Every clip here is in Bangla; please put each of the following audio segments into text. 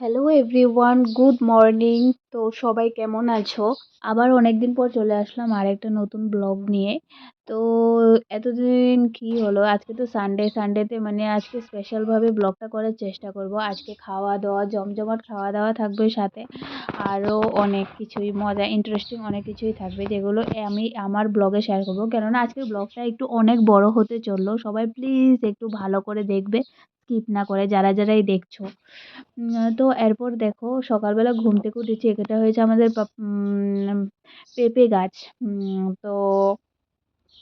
Hello everyone good morning তো সবাই কেমন আছো? আবার অনেক দিন পর চলে আসলাম আর একটা নতুন ব্লগ নিয়ে। তো এতদিন কি হলো? আজকে তো সানডে সানডেতে মানে আজকে স্পেশালভাবে ব্লগটা করার চেষ্টা করব। আজকে খাওয়া দাওয়া, জমজমাট খাওয়া দাওয়া থাকবে সাথে। আরও অনেক কিছুই, মজা ইন্টারেস্টিং অনেক কিছুই থাকবে যেগুলো আমি আমার ব্লগে শেয়ার করব। কেননা আজকের ব্লগটা একটু অনেক বড় হতে চলল। সবাই প্লিজ একটু ভালো করে দেখবে। স্কিপ না করে যারা যারাই দেখছ। তো এরপর দেখো সকালবেলা ঘুম থেকে উঠেছি, এটা হয়েছে আমাদের পেঁপে গাছ। তো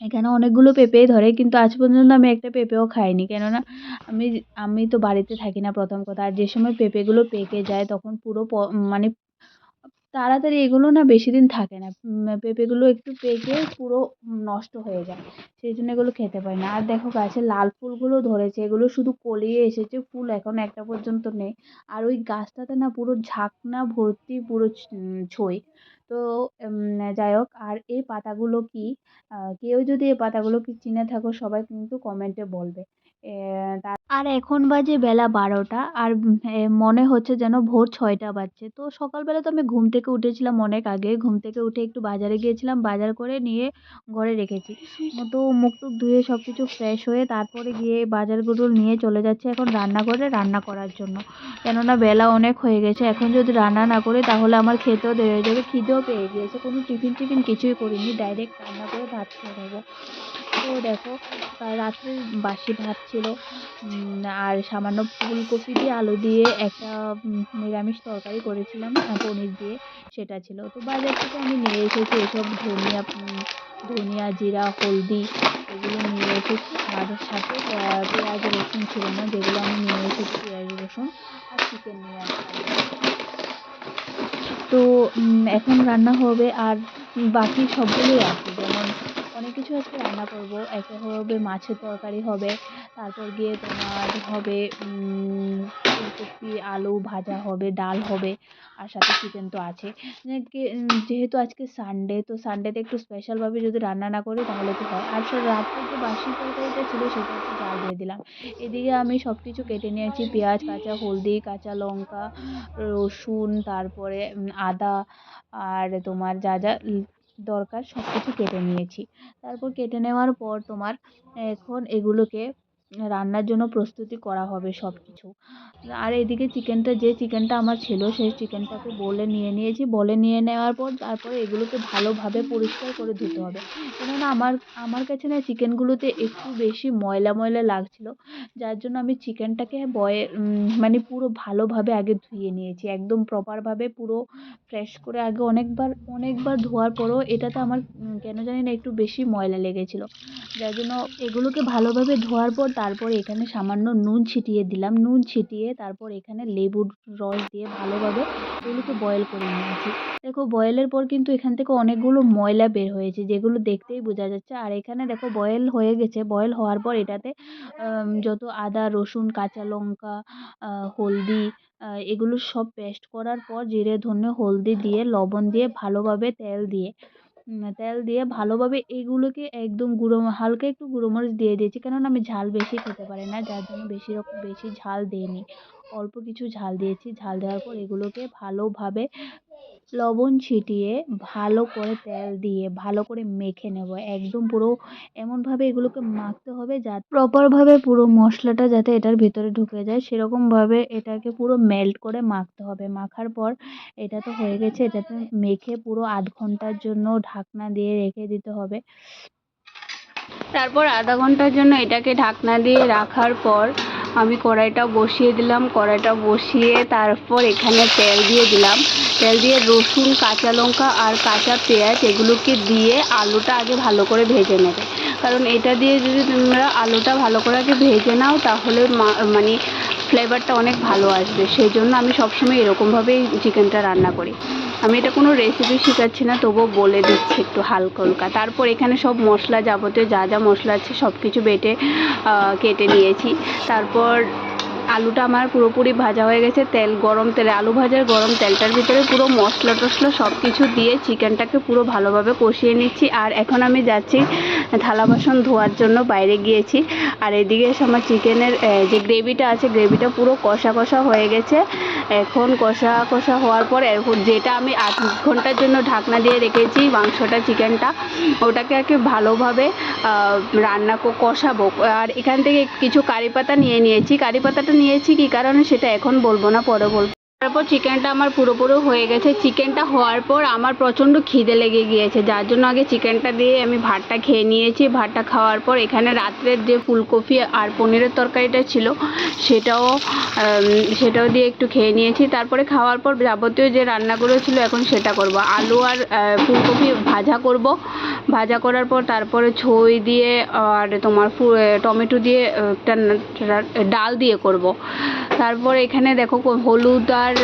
এখানে অনেকগুলো পেঁপেই ধরে, কিন্তু আজ পর্যন্ত আমি একটা পেঁপেও খাইনি। কেননা আমি আমি তো বাড়িতে থাকি না প্রথম কথা। আর যে সময় পেঁপেগুলো পেকে যায়, তখন পুরো মানে তাড়াতাড়ি এগুলো না বেশি দিন থাকে না। পেঁপেগুলো একটু পেকে পুরো নষ্ট হয়ে যায়। সেই জন্য এগুলো খেতে পারি না। আর দেখো গাছে লাল ফুলগুলো ধরেছে। এগুলো শুধু কলিয়ে এসেছে। ফুল এখন একটা পর্যন্ত নেই। আর ওই গাছটাতে না পুরো ঝাঁকনা ভর্তি পুরো ছই। তো যাই হোক, আর এই পাতাগুলো কি? কেউ যদি এই পাতাগুলো কি চিনে থাকো, সবাই কিন্তু কমেন্টে বলবে। আর এখন বাজে বেলা বারোটা আর মনে হচ্ছে যেন ভোর ছয়টা বাজছে। তো সকালবেলা তো আমি ঘুম থেকে উঠেছিলাম অনেক আগে। ঘুম থেকে উঠে একটু বাজারে গিয়েছিলাম। বাজার করে নিয়ে ঘরে রেখেছি। তো মুখ টুক ধুয়ে সব কিছু ফ্রেশ হয়ে তারপরে গিয়ে বাজারগুলো নিয়ে চলে যাচ্ছে এখন রান্না করে রান্না করার জন্য। কেননা বেলা অনেক হয়ে গেছে। এখন যদি রান্না না করি তাহলে আমার খেতেও দেরি হয়ে যাবে, খিদেও পেয়ে গিয়েছে। কোনো টিফিন টিফিন কিছুই করিনি। ডাইরেক্ট রান্না করে ভাত খেয়ে নেব। তো দেখো রাত্রে বাসি ভাত ছিল আর সামান্য ফুলকপি দিয়ে আলু দিয়ে একটা নিরামিষ তরকারি করেছিলাম পনির দিয়ে, সেটা ছিল। তো বাজার থেকে আমি নিয়ে এসেছি এসব ধনিয়া ধনিয়া, জিরা, হলদি, এগুলো নিয়ে এসেছি। আর সাথে পেঁয়াজ, রসুন ছিল না, যেগুলো আমি নিয়ে এসেছি, পেঁয়াজ, রসুন আর চিকেন নিয়ে আসলাম। তো এখন রান্না হবে আর বাকি সবগুলোই আছে। অনেক কিছু আজকে রান্না করব। একটা হবে মাছের তরকারি হবে, তারপর গিয়ে তোমার হবে ফুলকপি, আলু ভাজা হবে, ডাল হবে, আর সাথে চিকেন তো আছে। যেহেতু আজকে সানডে তো সানডেতে একটু স্পেশালভাবে যদি রান্না না করি তাহলে তো হয়। আর রাত্রে যে বাসি তরকারিটা ছিল সেটা একটু জাল দিয়ে দিলাম। এদিকে আমি সব কিছু কেটে নিয়েছি, পেঁয়াজ, কাঁচা হলদি, কাঁচা লঙ্কা, রসুন, তারপরে আদা, আর তোমার যা যা দরকার সব কিছু কেটে নিয়েছি। তারপর কেটে নেওয়ার পর তোমার এখন এগুলোকে রান্নার জন্য প্রস্তুতি করা হবে সব কিছু আর এদিকে চিকেনটা, যে চিকেনটা আমার ছিল, সেই চিকেনটাকে বলে নিয়ে নিয়েছি। বলে নিয়ে নেওয়ার পর তারপরে এগুলোকে ভালোভাবে পরিষ্কার করে ধুতে হবে। কেননা আমার আমার কাছে না চিকেনগুলোতে একটু বেশি ময়লা ময়লা লাগছিল। যার জন্য আমি চিকেনটাকে বয়ে মানে পুরো ভালোভাবে আগে ধুয়ে নিয়েছি। একদম প্রপারভাবে পুরো ফ্রেশ করে আগে অনেকবার অনেকবার ধোয়ার পরও এটাতে আমার কেন জানি না একটু বেশি ময়লা লেগেছিলো। যার জন্য এগুলোকে ভালোভাবে ধোয়ার পর তারপর এখানে সামান্য নুন ছিটিয়ে দিলাম। নুন ছিটিয়ে তারপর এখানে লেবুর রস দিয়ে ভালোভাবে এগুলোকে বয়েল করে নিয়েছি। দেখো বয়েলের পর কিন্তু এখান থেকে অনেকগুলো ময়লা বের হয়েছে, যেগুলো দেখতেই বোঝা যাচ্ছে। আর এখানে দেখো বয়েল হয়ে গেছে। বয়েল হওয়ার পর এটাতে যত আদা, রসুন, কাঁচা লঙ্কা হলদি এগুলো সব পেস্ট করার পর, জিরে, ধনে, হলদি দিয়ে, লবণ দিয়ে ভালোভাবে তেল দিয়ে তেল দিয়ে ভালোভাবে এইগুলোকে একদম গুঁড়ো হালকা একটু গুঁড়ো মরিচ দিয়ে দিয়েছি। কেননা আমি ঝাল বেশি খেতে পারি না, যার জন্য বেশি রকম বেশি ঝাল দিইনি। অল্প কিছু ঝাল দিয়েছি। ঝাল দেওয়ার পর এগুলোকে ভালোভাবে লবণ ছিটিয়ে ভালো করে তেল দিয়ে ভালো করে মেখে নেব। একদম পুরো এমনভাবে এগুলোকে মাখতে হবে যা প্রপারভাবে পুরো মশলাটা যাতে এটার ভিতরে ঢুকে যায়, সেরকমভাবে এটাকে পুরো মেল্ট করে মাখতে হবে। মাখার পর এটা তো হয়ে গেছে, এটাতে মেখে পুরো আধ ঘণ্টার জন্য ঢাকনা দিয়ে রেখে দিতে হবে। তারপর আধা ঘণ্টার জন্য এটাকে ঢাকনা দিয়ে রাখার পর আমি কড়াইটা বসিয়ে দিলাম, কড়াইটা বসিয়ে তারপর এখানে তেল দিয়ে দিলাম। তেল দিয়ে রসুন, কাঁচা লঙ্কা আর কাঁচা পেঁয়াজ এগুলোকে দিয়ে আলুটা আগে ভালো করে ভেজে নেবে। কারণ এটা দিয়ে যদি তোমরা আলুটা ভালো করে আগে ভেজে নাও, তাহলে মানে ফ্লেভারটা অনেক ভালো আসবে। সেই জন্য আমি সবসময় এরকমভাবেই চিকেনটা রান্না করি। আমি এটা কোনো রেসিপি শেখাচ্ছি না, তবুও বলে দিচ্ছি একটু হালকা হালকা। তারপর এখানে সব মশলা যাবতীয় যা যা মশলা আছে সব কিছু বেটে কেটে নিয়েছি। তারপর আলুটা আমার পুরোপুরি ভাজা হয়ে গেছে, তেল গরম তেলে, আলু ভাজার গরম তেলটার ভিতরে পুরো মশলা টশলা সব কিছু দিয়ে চিকেনটাকে পুরো ভালোভাবে কষিয়ে নিচ্ছি। আর এখন আমি যাচ্ছি থালা বাসন ধোয়ার জন্য বাইরে গিয়েছি। আর এদিকে এসে আমার চিকেনের যে গ্রেভিটা আছে, গ্রেভিটা পুরো কষা কষা হয়ে গেছে। এখন কষা কষা হওয়ার পর এখন যেটা আমি আধ ঘণ্টার জন্য ঢাকনা দিয়ে রেখেছি মাংসটা, চিকেনটা, ওটাকে আর কি ভালোভাবে রান্না কষাবো। আর এখান থেকে কিছু কারি পাতা নিয়ে নিয়েছি। কারি পাতাটা নিয়েছি কী কারণে সেটা এখন বলব না, পরে বলব। তারপর চিকেনটা আমার পুরোপুরি হয়ে গেছে। চিকেনটা হওয়ার পর আমার প্রচণ্ড খিদে লেগে গিয়েছে। যার জন্য আগে চিকেনটা দিয়ে আমি ভাতটা খেয়ে নিয়েছি। ভাতটা খাওয়ার পর এখানে রাত্রের যে ফুলকপি আর পনিরের তরকারিটা ছিল, সেটাও সেটাও দিয়ে একটু খেয়ে নিয়েছি। তারপরে খাওয়ার পর যাবতীয় যে রান্নাগুলো ছিল, এখন সেটা করব। আলু আর ফুলকপি ভাজা করব। ভাজা করার পর তারপরে ছই দিয়ে আর তোমার টমেটো দিয়ে একটা ডাল দিয়ে করব। তারপর এখানে দেখো হলুদ আর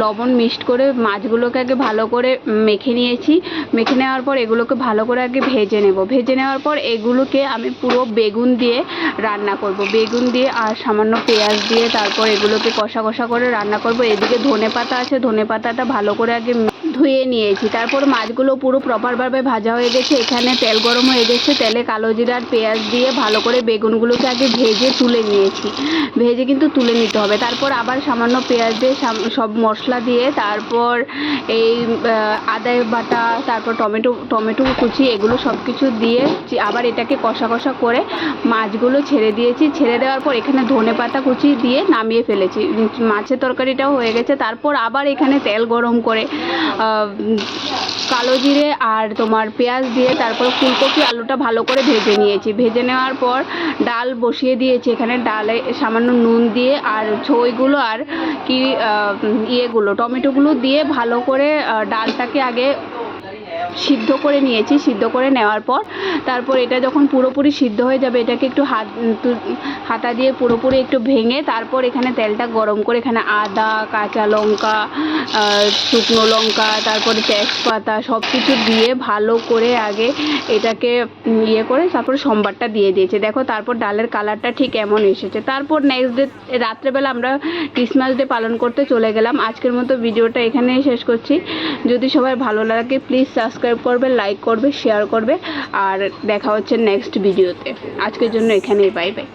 লবণ মিক্সড করে মাছগুলোকে আগে ভালো করে মেখে নিয়েছি। মেখে নেওয়ার পর এগুলোকে ভালো করে আগে ভেজে নেব। ভেজে নেওয়ার পর এগুলোকে আমি পুরো বেগুন দিয়ে রান্না করব। বেগুন দিয়ে আর সামান্য পেঁয়াজ দিয়ে তারপর এগুলোকে কষা কষা করে রান্না করব। এদিকে ধনে পাতা আছে। ধনে পাতাটা ভালো করে আগে ধুয়ে নিয়েছি। তারপর মাছগুলো পুরো প্রপারভাবে ভাজা হয়ে গেছে। এখানে তেল গরম হয়ে গেছে তেলে কালো জিরা আর পেঁয়াজ দিয়ে ভালো করে বেগুনগুলোকে আগে ভেজে তুলে নিয়েছি। ভেজে কিন্তু তুলে নিতে হবে। তারপর আবার সামান্য পেঁয়াজ দিয়ে সব মশলা দিয়ে তারপর এই আহ, আদা বাটা তারপর টমেটো টমেটো কুচি এগুলো সব কিছু দিয়ে আবার এটাকে কষা কষা করে মাছগুলো ছেড়ে দিয়েছি। ছেড়ে দেওয়ার পর এখানে ধনে পাতা কুচি দিয়ে নামিয়ে ফেলেছি। মাছের তরকারিটাও হয়ে গেছে। তারপর আবার এখানে তেল গরম করে কালো জিরে আর তোমার পেঁয়াজ দিয়ে তারপর ফুলকপি, আলুটা ভালো করে ভেজে নিয়েছি। ভেজে নেওয়ার পর ডাল বসিয়ে দিয়েছি এখানে। ডালে সামান্য নুন দিয়ে আর ছইগুলো আর কি ইয়েগুলো, টমেটোগুলো দিয়ে ভালো করে ডালটাকে আগে সিদ্ধ করে নিয়েছি, সিদ্ধ করে নেওয়ার পর তারপর এটা যখন পুরোপুরি সিদ্ধ হয়ে যাবে, এটাকে একটু হাত হাতা দিয়ে পুরোপুরি একটু ভেঙে তারপর এখানে তেলটা গরম করে এখানে আদা, কাঁচা লঙ্কা শুকনো লঙ্কা, তারপরে তেজপাতা সব কিছু দিয়ে ভালো করে আগে এটাকে ইয়ে করে তারপরে সম্বারটা দিয়ে দিয়েছে। দেখো তারপর ডালের কালারটা ঠিক এমন এসেছে। তারপর নেক্সট ডে রাত্রেবেলা আমরা ক্রিসমাস ডে পালন করতে চলে গেলাম। আজকের মতো ভিডিওটা এখানেই শেষ করছি। যদি সবাই ভালো লাগে প্লিজ সাবস্ক্রাইব করবে লাইক করবে শেয়ার করবে, আর দেখা হচ্ছে নেক্সট ভিডিওতে আজকের জন্য এখানেই বাই বাই